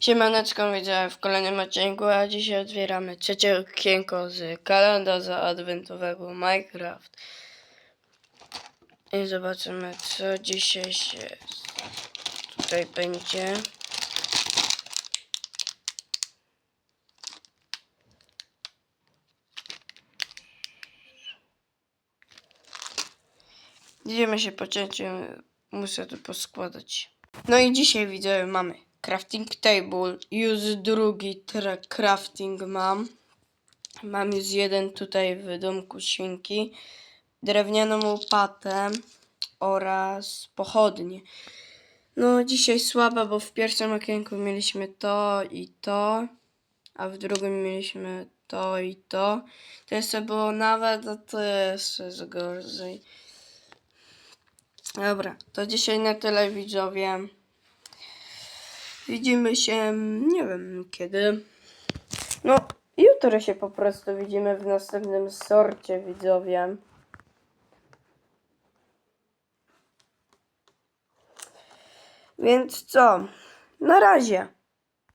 Siemaneczką widziałem w kolejnym odcinku, a dzisiaj otwieramy trzecie okienko z kalendarza adwentowego Minecraft. I zobaczymy co dzisiaj się tutaj będzie. Idziemy się po cięciu, muszę to poskładać. No i dzisiaj widzę, mamy crafting table, już drugi crafting mam. Mam już jeden tutaj w domku świnki, drewnianą łopatę oraz pochodnie. No dzisiaj słaba, bo w pierwszym okienku mieliśmy to i to, a w drugim mieliśmy to i to. To jeszcze było nawet, a to jest gorzej. Dobra, to dzisiaj na tyle widzowie. Widzimy się, nie wiem kiedy. No, jutro się po prostu widzimy w następnym sorcie widzowie. Więc co? Na razie.